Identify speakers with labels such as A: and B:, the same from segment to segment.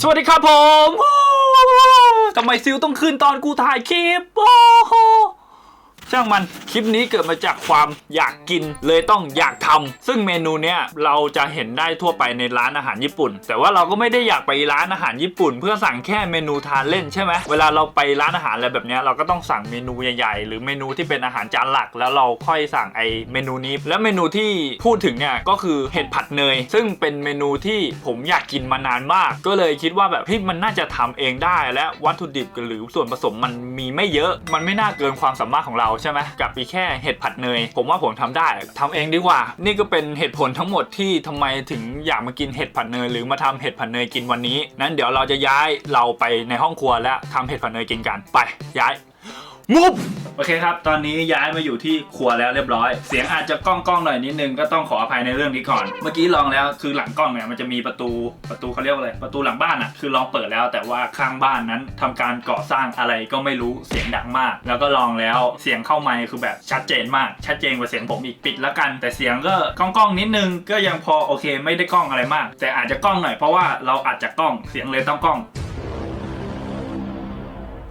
A: สวัสดีครับผมทำไมซิลต้องขึ้นตอนกูถ่ายคลิปโอ้โห ช่างมันคลิปนี้เกิดมาจากความอยากกินเลยต้องอยากทำซึ่งเมนูเนี้ยเราจะเห็นได้ทั่วไปในร้านอาหารญี่ปุ่น แต่ว่าเราก็ไม่ได้อยากไปร้านอาหารญี่ปุ่น เพื่อสั่งแค่เมนูทานเล่นใช่ไหมเวลาเราไปร้านอาหารอะไรแบบเนี้ยเราก็ต้องสั่งเมนูใหญ่ๆ หรือเมนูที่เป็นอาหารจานหลัก แล้วเราค่อยสั่งไอเมนูนี้ แล้วเมนูที่พูดถึงเนี่ยก็คือเห็ดผัดเนย ซึ่งเป็นเมนูที่ผมอยากกินมานานมาก ก็เลยคิดว่าแบบเฮ้ยมันน่าจะทำเองได้ และวัตถุดิบหรือส่วนผสมมันมีไม่เยอะ มันไม่น่าเกินความสามารถของเราใช่ไหมกับอีกแค่เห็ดผัดเนย ผมว่าผมทำได้ทำเองดีกว่า นี่ก็เป็นเหตุผลทั้งหมดที่ทำไมถึงอยากมากินเห็ดผัดเนยหรือมาทำเห็ดผัดเนยกินวันนี้ นั้นเดี๋ยวเราจะย้ายเราไปในห้องครัวและทำเห็ดผัดเนยกินกันไปย้าย มุบโอเคครับ ตอนนี้ย้ายมาอยู่ที่ครัวแล้วเรียบร้อย เสียงอาจจะก้องก้องหน่อยนิดนึงก็ต้องขออภัยในเรื่องนี้ก่อน เมื่อกี้ลองแล้วคือหลังกล้องเนี่ยมันจะมีประตูประตูเขาเรียกว่าอะไรประตูหลังบ้านอะคือลองเปิดแล้วแต่ว่าข้างบ้านนั้นทำการก่อสร้างอะไรก็ไม่รู้เสียงดังมาก แล้วก็ลองแล้วเสียงเข้าไมค์คือแบบชัดเจนมาก ชัดเจนกว่าเสียงผมอีกปิดแล้วกัน แต่เสียงก็ก้องก้องนิดนึงก็ยังพอโอเค ไม่ได้ก้องอะไรมาก แต่อาจจะก้องหน่อยเพราะว่าเราอาจจะก้องเสียงเลยต้องก้อง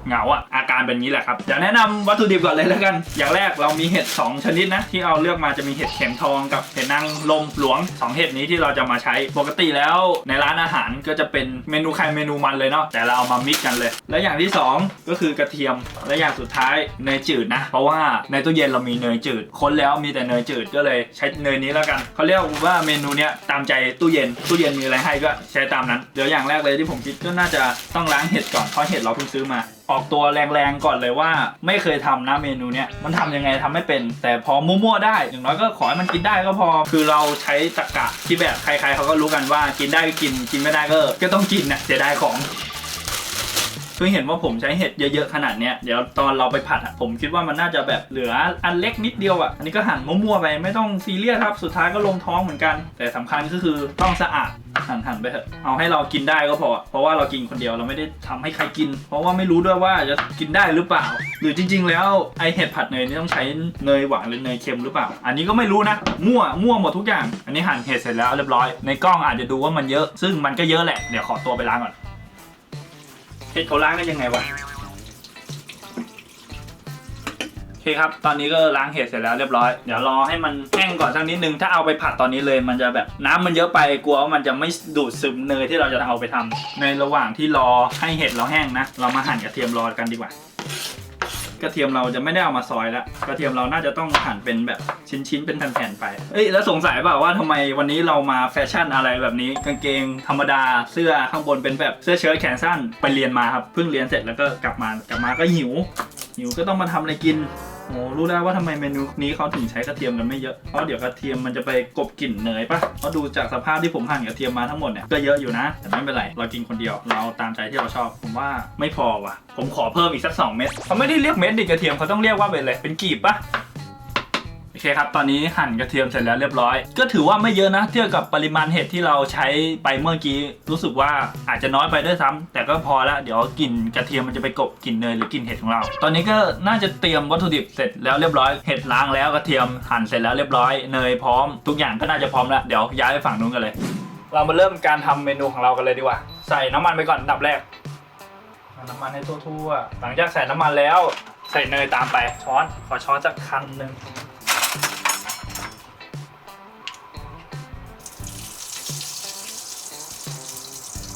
A: เหงาอะอาการเป็นงี้แหละครับเดี๋ยวแนะนำวัตถุดิบก่อนเลยแล้วกัน อย่างแรกเรามีเห็ด 2 ชนิดนะ ที่เอาเลือกมาจะมีเห็ดเข็มทองกับเห็ดนางลมหลวง 2 เห็ดนี้ที่เราจะมาใช้ปกติแล้วในร้านอาหารก็จะเป็นเมนูใครเมนูมันเลยเนาะแต่เราเอามามิกกันเลย และอย่างที่ 2 ก็คือกระเทียมและอย่างสุดท้ายเนยจืดนะ เพราะว่าในตู้เย็นเรามีเนยจืด ค้นแล้วมีแต่เนยจืดก็เลยใช้เนยนี้แล้วกันเขาเรียกว่าเมนูเนี้ยตามใจตู้เย็นตู้เย็นมีอะไรให้ก็ใช้ตามนั้นเดี๋ยวอย่างแรกเลยที่ผมคิดก็น่าจะต้องล้างเห็ดก่อนเพราะเห็ดเราเพิ่งซื้อมาออกตัวแรงๆก่อนเลยว่า ไม่เคยทำนะเมนูเนี้ยมันทำยังไงทำไม่เป็น แต่พอมั่วๆได้ อย่างน้อยก็ขอให้มันกินได้ก็พอ คือเราใช้ตะกะที่แบบใครๆเขาก็รู้กันว่ากินได้ก็กินกินไม่ได้ก็ก็ต้องกินนะเสียดายของคือเห็นว่าผมใช้เห็ดเยอะๆขนาดเนี้ยเดี๋ยวตอนเราไปผัดอะผมคิดว่ามันน่าจะแบบเหลืออันเล็กนิดเดียวอะอันนี้ก็หั่นมั่วๆไปไม่ต้องซีเรียสครับสุดท้ายก็ลงท้องเหมือนกัน แต่สำคัญก็คือต้องสะอาด หั่นหั่นไปเถอะเอาให้เรากินได้ก็พอ เพราะว่าเรากินคนเดียวเราไม่ได้ทำให้ใครกิน เพราะว่าไม่รู้ด้วยว่าจะกินได้หรือเปล่า หรือจริง ๆ แล้วไอเห็ดผัดเนยนี่ต้องใช้เนยหวานหรือเนยเค็มหรือเปล่า อันนี้ก็ไม่รู้นะมั่วมั่วหมดทุกอย่าง อันนี้หั่นเห็ดเสร็จแล้วเรียบร้อย ในกล้องอาจจะดูว่ามันเยอะ ซึ่งมันก็เยอะแหละเดี๋ยวขอตัวไปล้างก่อนเห็ดเขาล้างได้ยังไงวะ เคครับ ตอนนี้ก็ล้างเห็ดเสร็จแล้วเรียบร้อย เดี๋ยวรอให้มันแห้งก่อนสักนิดนึง ถ้าเอาไปผัดตอนนี้เลยมันจะแบบน้ำมันเยอะไปกลัวว่ามันจะไม่ดูดซึมเนยที่เราจะเอาไปทำในระหว่างที่รอให้เห็ดเราแห้งนะ เรามาหั่นกระเทียมรอกันดีกว่ากระเทียมเราจะไม่ได้เอามาซอยแล้วกระเทียมเราน่าจะต้องหั่นเป็นแบบชิ้นๆ เป็นแผ่นๆไป เอ้ยแล้วสงสัยเปล่าว่าทำไมวันนี้เรามาแฟชั่นอะไรแบบนี้กางเกงธรรมดาเสื้อข้างบนเป็นแบบเสื้อเชิ้ตแขนสั้นไปเรียนมาครับเพิ่งเรียนเสร็จแล้วก็กลับมากลับมาก็หิวหิวก็ต้องมาทำอะไรกิน โอ้รู้แล้วว่าทำไมเมนูนี้เขาถึงใช้กระเทียมกันไม่เยอะเพราะเดี๋ยวกระเทียมมันจะไปกลบกลิ่นเนยปะเพราะดูจากสภาพที่ผมหั่นกระเทียมมาทั้งหมดเนี่ยก็เยอะอยู่นะ แต่ไม่เป็นไร เรากินคนเดียวเราตามใจที่เราชอบ ผมว่าไม่พอว่ะ ผมขอเพิ่มอีกสัก2เม็ดเขาไม่ได้เรียกเม็ดดิกระเทียมเขาต้องเรียกว่าเป็นอะไรเป็นกีบปะ เคครับ ตอนนี้หั่นกระเทียมเสร็จแล้วเรียบร้อย ก็ถือว่าไม่เยอะนะ เทียบกับปริมาณเห็ดที่เราใช้ไปเมื่อกี้ รู้สึกว่าอาจจะน้อยไปด้วยซ้ำแต่ก็พอล้วเดี๋ยวกลิ่นกระเทียมมันจะไปกบกลิ่นเนยหรือกลิ่นเห็ดของเรา ตอนนี้ก็น่าจะเตรียมวัตถุดิบเสร็จแล้วเรียบร้อย เห็ดล้างแล้วกระเทียมหั่นเสร็จแล้วเรียบร้อย เนยพร้อม ทุกอย่างก็น่าจะพร้อมแล้ว เดี๋ยวย้ายไปฝั่งนู้นกันเลย เรามาเริ่มการทำเมนูของเรากันเลยดีกว่า ใส่น้ำมันไปก่อนดับแรกน้ำมันให้ทั่วๆ หลังจากใส่น้ำมันแล้วใส่เนยตามไปช้อนขอช้อนสักคันหนึ่ง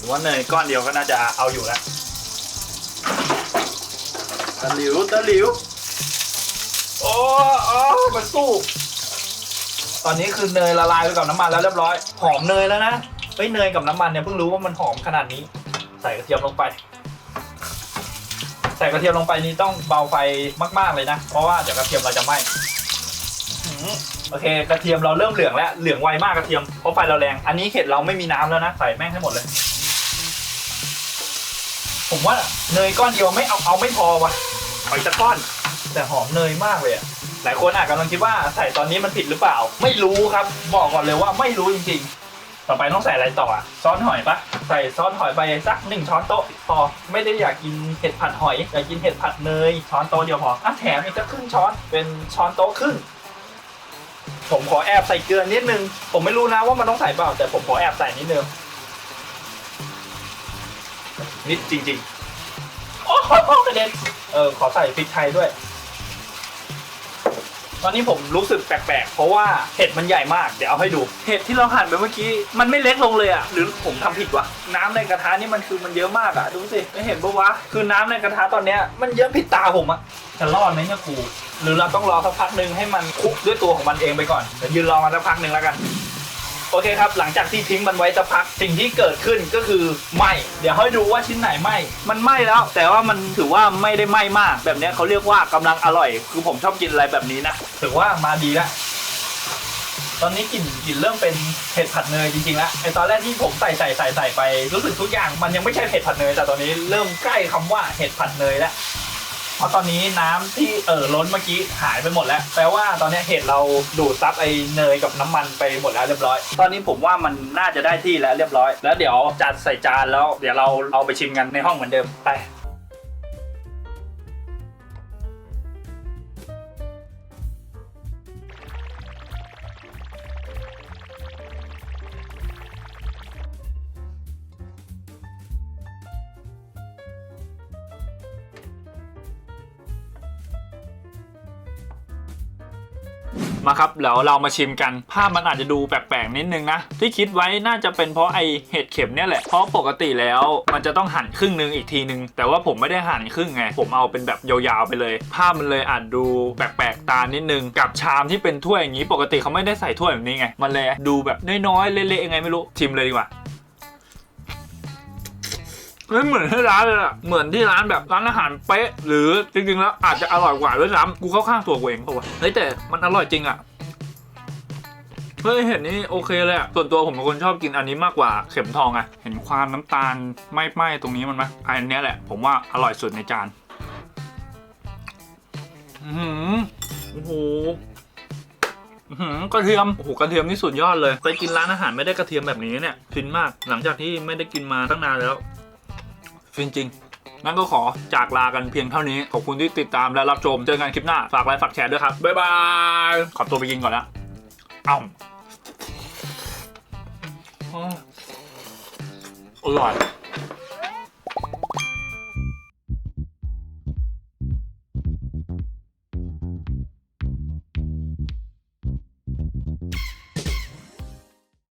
A: หรือว่าเนยก้อนเดียวก็น่าจะเอาอยู่แล้วตะหลิวตะหลิวโอ้โอ้มันสู้ตอนนี้คือเนยละลายไปกับน้ำมันแล้วเรียบร้อย หอมเนยแล้วนะเฮ้ยเนยกับน้ำมันเนี่ยเพิ่งรู้ว่ามันหอมขนาดนี้ ใส่กระเทียมลงไป ใส่กระเทียมลงไปนี่ต้องเบาไฟมาก ๆเลยนะ เพราะว่าเดี๋ยวกระเทียมเราจะไหม้อื้อหือโอเค กระเทียมเราเริ่มเหลืองแล้วเหลืองไวมากกระเทียมเพราะไฟเราแรง อันนี้เห็ดเราไม่มีน้ำแล้วนะใส่แม่งให้หมดเลย ผมว่าเนยก้อนเดียวไม่เอาเอาไม่พอวะเอาอีกสักก้อน แต่หอมเนยมากเลยอะหลายคนอาจกำลังคิดว่าใส่ตอนนี้มันผิดหรือเปล่า ไม่รู้ครับ บอกก่อนเลยว่าไม่รู้จริงๆ ต่อไปต้องใส่อะไรต่ออะซอสหอยปะใส่ซอสหอยไปสักหนึ่งช้อนโต๊ะพอไม่ได้อยากกินเห็ดผัดหอยอยากกินเห็ดผัดเนยช้อนโต๊ะเดียวพออะแถมอีกสักครึ่งช้อนเป็นช้อนโต๊ะครึ่งผมขอแอบใส่เกลือนิดนึง ผมไม่รู้นะว่ามันต้องใส่เปล่า แต่ผมขอแอบใส่นิดนึง นิดจริงๆ โอ้โหกระเด็นเออ ขอใส่พริกไทยด้วย ตอนนี้ผมรู้สึกแปลกๆ เพราะว่าเห็ดมันใหญ่มาก เดี๋ยวเอาให้ดู เห็ดที่เราหั่นไปเมื่อกี้ มันไม่เล็กลงเลยอะหรือผมทำผิดวะ น้ำในกระทะนี่มันคือมันเยอะมากอะดูสิ ไม่เห็นปะวะ คือน้ำในกระทะตอนเนี้ยมันเยอะผิดตาผมอะจะรอดไหมเนี่ยกู หรือเราต้องรอสักพักหนึ่งให้มันคลุกด้วยตัวของมันเองไปก่อนเดี๋ยวยืนรอมันสักพักหนึ่งแล้วกัน โอเคครับ หลังจากที่ทิ้งมันไว้สักพัก สิ่งที่เกิดขึ้นก็คือไหมเดี๋ยวให้ดูว่าชิ้นไหนไหมมันไหมแล้ว แต่ว่ามันถือว่าไม่ได้ไหมมาก แบบนี้เขาเรียกว่ากำลังอร่อย คือผมชอบกินอะไรแบบนี้นะ ถือว่ามาดีแล้วตอนนี้กลิ่นกลิ่นเริ่มเป็นเผ็ดผัดเนยจริงๆแล้วไอตอนแรกที่ผมใส่ใส่ใส่ใส่ไปรู้สึกทุกอย่างมันยังไม่ใช่เผ็ดผัดเนยแต่ตอนนี้เริ่มใกล้คำว่าเห็ดผัดเนยแล้ว เพราะตอนนี้น้ำที่เอ่อล้นเมื่อกี้หายไปหมดแล้ว แปลว่าตอนนี้เห็ดเราดูดซับไอเนยกับน้ำมันไปหมดแล้วเรียบร้อย ตอนนี้ผมว่ามันน่าจะได้ที่แล้วเรียบร้อย แล้วเดี๋ยวจัดใส่จานแล้วเดี๋ยวเราเอาไปชิมกันในห้องเหมือนเดิมไป มาครับเดี๋ยวเรามาชิมกัน ภาพมันอาจจะดูแปลกๆนิดนึงนะ ที่คิดไว้น่าจะเป็นเพราะไอเห็ดเข็มเนี่ยแหละ เพราะปกติแล้วมันจะต้องหั่นครึ่งนึงอีกทีนึง แต่ว่าผมไม่ได้หั่นครึ่งไง ผมเอาเป็นแบบยาวๆไปเลย ภาพมันเลยอาจดูแปลกๆตานิดนึง กับชามที่เป็นถ้วยอย่างนี้ ปกติเขาไม่ได้ใส่ถ้วยแบบนี้ไง มันเลยดูแบบน้อยๆเละๆยังไงไม่รู้ชิมเลยดีกว่า ม่เหมือนที่ร้านเลยอะเหมือนที่ร้านแบบร้านอาหารเป๊ะ หรือจริงๆแล้วอาจจะอร่อยกว่าด้วยซ้ำกูเข้าข้างตัวกูเองเพราะว่าเฮ้ยแต่มันอร่อยจริงอะเฮ้ยเห็นนี่โอเคเลยอะส่วนตัวผมเป็นคนชอบกินอันนี้มากกว่าเข็มทองอะเห็นความน้ำตาลไหม้ๆตรงนี้มันไหมอันเนี้ยแหละ ผมว่าอร่อยสุดในจานอือหือโอ้โหอือหือกระเทียม โอ้โห กระเทียมนี่สุดยอดเลย ไปกินร้านอาหารไม่ได้กระเทียมแบบนี้เนี่ยฟินมาก หลังจากที่ไม่ได้กินมาตั้งนานแล้ว จริง ๆ งั้นก็ขอจากลากันเพียงเท่านี้ ขอบคุณที่ติดตามและรับชม เจอกันคลิปหน้า ฝากไลค์ฝากแชร์ด้วยครับ บ๊ายบาย ขอตัวไปกินก่อนละเอ้าอร่อย